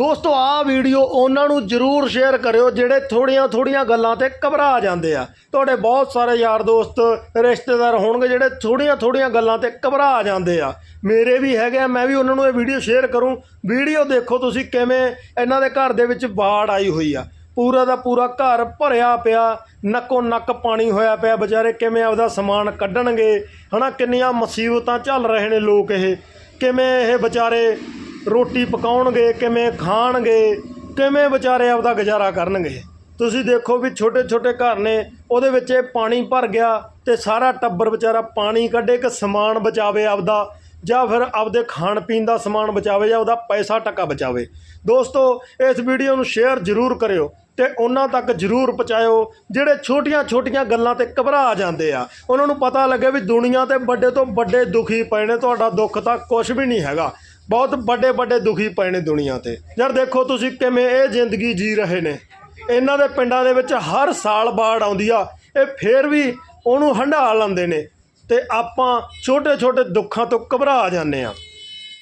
ਦੋਸਤੋ, ਆਹ ਵੀਡੀਓ ਉਹਨਾਂ ਨੂੰ ਜਰੂਰ ਸ਼ੇਅਰ ਕਰਿਓ, ਜਿਹੜੇ ਥੋੜੀਆਂ ਥੋੜੀਆਂ ਗੱਲਾਂ ਤੇ ਘਬਰਾ ਜਾਂਦੇ ਆ। ਤੁਹਾਡੇ ਬਹੁਤ ਸਾਰੇ ਯਾਰ ਦੋਸਤ, ਰਿਸ਼ਤੇਦਾਰ ਹੋਣਗੇ, ਜਿਹੜੇ ਥੋੜੀਆਂ ਥੋੜੀਆਂ ਗੱਲਾਂ ਤੇ ਘਬਰਾ ਜਾਂਦੇ ਆ। ਮੇਰੇ ਵੀ ਹੈਗੇ ਆ, ਮੈਂ ਵੀ ਉਹਨਾਂ ਨੂੰ ਇਹ ਵੀਡੀਓ ਸ਼ੇਅਰ ਕਰੂੰ। ਵੀਡੀਓ ਦੇਖੋ ਤੁਸੀਂ ਕਿਵੇਂ ਇਹਨਾਂ ਦੇ ਘਰ ਦੇ ਵਿੱਚ ਬਾੜ ਆਈ ਹੋਈ ਆ। ਪੂਰਾ ਦਾ ਪੂਰਾ ਘਰ ਭਰਿਆ ਪਿਆ, ਨੱਕੋ ਨੱਕ ਪਾਣੀ ਹੋਇਆ ਪਿਆ, ਵਿਚਾਰੇ ਕਿਵੇਂ ਆਪਦਾ ਸਮਾਨ ਕੱਢਣਗੇ? ਹਨਾ, ਕਿੰਨੀਆਂ ਮੁਸੀਬਤਾਂ ਝੱਲ ਰਹੇ ਨੇ ਲੋਕ ਇਹ। ਕਿਵੇਂ ਇਹ ਵਿਚਾਰੇ ਰੋਟੀ ਪਕਾਉਣਗੇ, ਕਿਵੇਂ ਖਾਣਗੇ, ਕਿਵੇਂ ਵਿਚਾਰੇ ਆਪਦਾ ਗੁਜ਼ਾਰਾ ਕਰਨਗੇ। ਤੁਸੀਂ ਦੇਖੋ ਵੀ ਛੋਟੇ ਛੋਟੇ ਘਰ ਨੇ, ਉਹਦੇ ਵਿੱਚ ਇਹ ਪਾਣੀ ਭਰ ਗਿਆ ਤੇ ਸਾਰਾ ਟੱਬਰ ਵਿਚਾਰਾ ਪਾਣੀ ਕੱਢੇ ਕਿ ਸਮਾਨ ਬਚਾਵੇ ਆਪਦਾ, ਜਾਂ ਫਿਰ ਆਪਦੇ ਖਾਣ ਪੀਣ ਦਾ ਸਮਾਨ ਬਚਾਵੇ ਜਾਂ ਉਹਦਾ ਪੈਸਾ ਟੱਕਾ ਬਚਾਵੇ। ਦੋਸਤੋ, ਇਸ ਵੀਡੀਓ ਨੂੰ ਸ਼ੇਅਰ ਜ਼ਰੂਰ ਕਰਿਓ ਤੇ ਉਹਨਾਂ ਤੱਕ ਜ਼ਰੂਰ ਪਹੁੰਚਾਇਓ, ਜਿਹੜੇ ਛੋਟੀਆਂ-ਛੋਟੀਆਂ ਗੱਲਾਂ ਤੇ ਘਬਰਾ ਜਾਂਦੇ ਆ। ਉਹਨਾਂ ਨੂੰ ਪਤਾ ਲੱਗੇ ਵੀ ਦੁਨੀਆ ਤੇ ਵੱਡੇ ਤੋਂ ਵੱਡੇ ਦੁਖੀ ਪਏ ਨੇ ਤੁਹਾਡਾ ਦੁੱਖ ਤਾਂ ਕੁਝ ਵੀ ਨਹੀਂ ਹੈਗਾ। ਬਹੁਤ ਵੱਡੇ ਵੱਡੇ ਦੁਖੀ ਪਏ ਨੇ ਦੁਨੀਆ ਤੇ। ਯਾਰ ਦੇਖੋ ਤੁਸੀਂ ਕਿਵੇਂ ਇਹ ਜ਼ਿੰਦਗੀ ਜੀ ਰਹੇ ਨੇ। ਇਹਨਾਂ ਦੇ ਪਿੰਡਾਂ ਦੇ ਵਿੱਚ ਹਰ ਸਾਲ ਬਾੜ ਆਉਂਦੀ ਆ, ਇਹ ਫੇਰ ਵੀ ਉਹਨੂੰ ਹੰਢਾ ਲੈਂਦੇ ਨੇ। ਤੇ ਆਪਾਂ ਛੋਟੇ ਛੋਟੇ ਦੁੱਖਾਂ ਤੋਂ ਘਬਰਾ ਜਾਂਦੇ ਆ।